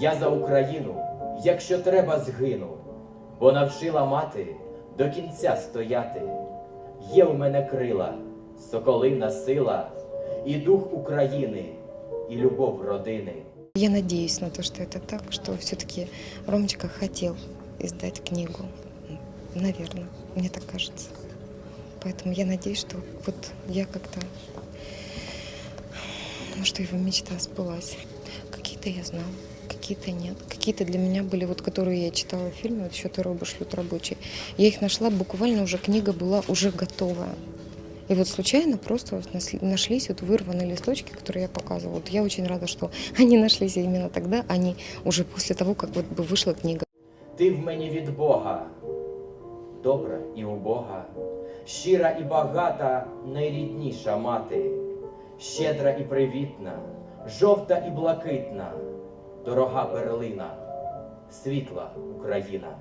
Я за Україну, якщо треба, згину, бо навчила мати до кінця стояти. Є у мене крила, соколина сила, і дух України, і любов родини. Я надеюсь на то, что это так, что все-таки Ромочка хотел издать книгу. Наверное, мне так кажется. Поэтому я надеюсь, что вот я как-то, ну, что его мечта сбылась. Какие-то я знала, какие-то нет. Какие-то для меня были, вот которые я читала в фильме, вот «Що ты робишь, люд рабочий». Я их нашла, буквально уже книга была уже готовая. И вот случайно просто вот нас- нашлись вот вырванные листочки, которые я показывала. Вот я очень рада, что они нашлись именно тогда, а не уже после того, как вот бы вышла книга. Ти в мені від Бога, добра і убога, щира і багата, найрідніша мати, щедра і привітна, жовта і блакитна, Дорога перлина, світла Україна.